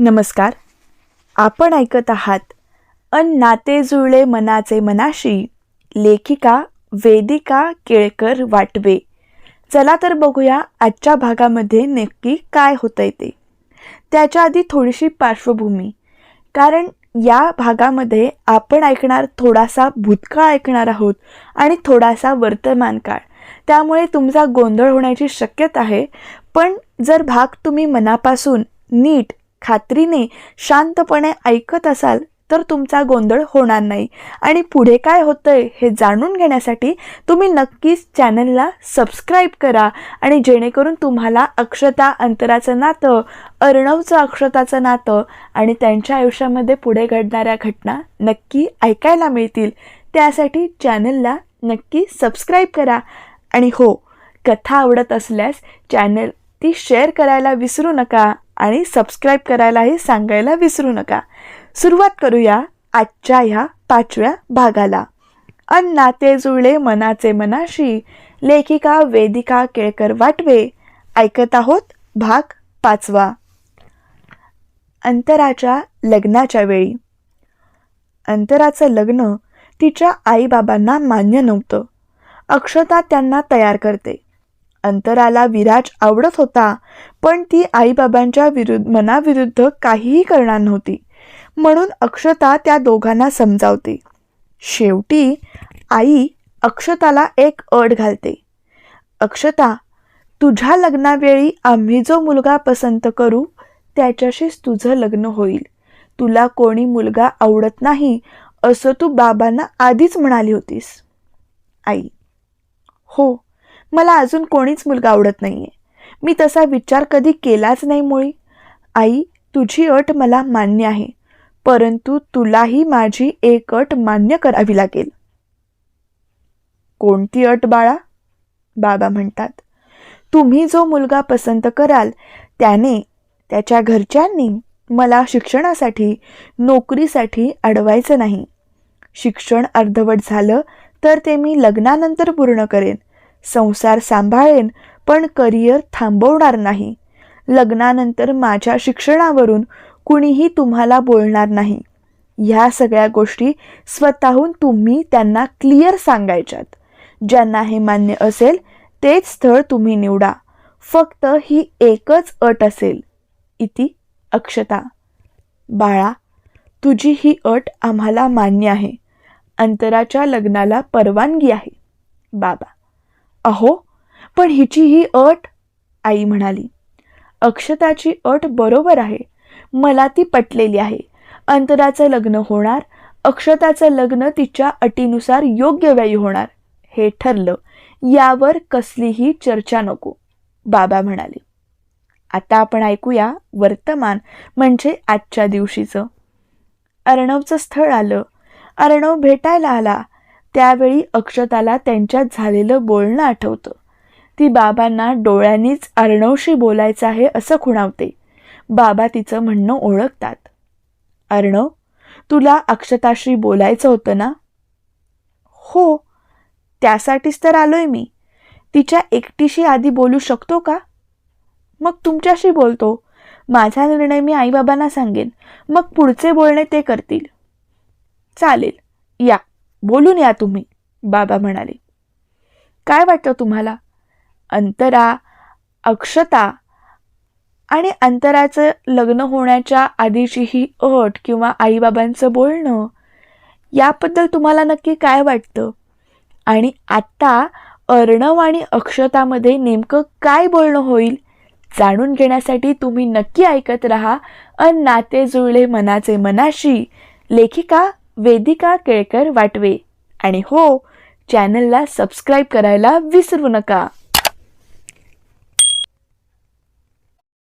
नमस्कार. आपण ऐकत आहात अन नाते जुळले मनाचे मनाशी लेखिका वेदिका केळकर वाटवे. चला तर बघूया आजच्या भागामध्ये नक्की काय होतंय ते. त्याच्या आधी थोडीशी पार्श्वभूमी. कारण या भागामध्ये आपण ऐकणार थोडासा भूतकाळ ऐकणार आहोत आणि थोडासा वर्तमान काळ. त्यामुळे तुमचा गोंधळ होण्याची शक्यता आहे. पण जर भाग तुम्ही मनापासून नीट खात्रीने शांतपणे ऐकत असाल तर तुमचा गोंधळ होणार नाही. आणि पुढे काय होतंय हे जाणून घेण्यासाठी तुम्ही नक्कीच चॅनलला सबस्क्राईब करा आणि जेणेकरून तुम्हाला अक्षता अंतराचं नातं अर्णवचं अक्षताचं नातं आणि त्यांच्या आयुष्यामध्ये पुढे घडणाऱ्या घटना नक्की ऐकायला मिळतील. त्यासाठी चॅनलला नक्की सबस्क्राईब करा. आणि हो कथा आवडत असल्यास चॅनल ती शेअर करायला विसरू नका. आणि सबस्क्राईब करायलाही सांगायला विसरू नका. सुरुवात करूया आजच्या ह्या पाचव्या भागाला. अन्नाते जुळले मनाचे मनाशी लेखिका वेदिका केळकर वाटवे ऐकत आहोत भाग पाचवा. अंतराच्या लग्नाच्या वेळी. अंतराचं लग्न तिच्या आईबाबांना मान्य नव्हतं. अक्षता त्यांना तयार करते. अंतराला विराज आवडत होता पण ती आईबाबांच्या विरुद्ध मनाविरुद्ध काहीही करणार नव्हती. म्हणून अक्षता त्या दोघांना समजावते. शेवटी आई अक्षताला एक अट घालते. अक्षता तुझ्या लग्नावेळी आम्ही जो मुलगा पसंत करू त्याच्याशीच तुझं लग्न होईल. तुला कोणी मुलगा आवडत नाही असं तू बाबांना आधीच म्हणाली होतीस. आई हो मला अजून कोणीच मुलगा आवडत नाहीये. मी तसा विचार कधी केलाच नाही मुळी. आई तुझी अट मला मान्य आहे परंतु तुलाही माझी एक अट मान्य करावी लागेल. कोणती अट बाळा? बाबा म्हणतात. तुम्ही जो मुलगा पसंत कराल त्याने त्याच्या घरच्यांनी मला शिक्षणासाठी नोकरीसाठी अडवायचं नाही. शिक्षण अर्धवट झालं तर ते मी लग्नानंतर पूर्ण करेन. संसार सांभाळेन पण करिअर थांबवणार नाही. लग्नानंतर माझ्या शिक्षणावरून कुणीही तुम्हाला बोलणार नाही. ह्या सगळ्या गोष्टी स्वतःहून तुम्ही त्यांना क्लिअर सांगायच्यात. ज्यांना हे मान्य असेल तेच स्थळ तुम्ही निवडा. फक्त ही एकच अट असेल. इति अक्षता. बाळा तुझी ही अट आम्हाला मान्य आहे. अंतराच्या लग्नाला परवानगी आहे. बाबा. अहो पण हिची ही अट आई म्हणाली. अक्षताची अट बरोबर आहे. मला ती पटलेली आहे. अंतराचं लग्न होणार अक्षताचं लग्न तिच्या अटीनुसार योग्य वेळी होणार हे ठरलं. यावर कसलीही चर्चा नको बाबा म्हणाले. आता आपण ऐकूया वर्तमान म्हणजे आजच्या दिवशीचं. अर्णवचं स्थळ आलं. अर्णव भेटायला आला. त्यावेळी अक्षताला त्यांच्यात झालेलं बोलणं आठवतं. ती बाबांना डोळ्यांनीच अर्णवशी बोलायचं आहे असं खुणावते. बाबा तिचं म्हणणं ओळखतात. अर्णव तुला अक्षताशी बोलायचं होतं ना? हो त्यासाठीच तर आलोय मी. तिच्या एकटीशी आधी बोलू शकतो का? मग तुमच्याशी बोलतो. माझा निर्णय मी आईबाबांना सांगेन. मग पुढचे बोलणे ते करतील. चालेल. या. बोलून या तुम्ही बाबा म्हणाले. काय वाटतं तुम्हाला? अंतरा अक्षता आणि अंतराचं लग्न होण्याच्या आधीची ही अट किंवा आईबाबांचं बोलणं याबद्दल तुम्हाला नक्की काय वाटतं? आणि आत्ता अर्णव आणि अक्षतामध्ये नेमकं काय बोलणं होईल जाणून घेण्यासाठी तुम्ही नक्की ऐकत राहा अन नाते जुळले मनाचे मनाशी. लेखिका वेदिका केळकर वाटवे. आणि हो चॅनलला सबस्क्राईब करायला विसरू नका.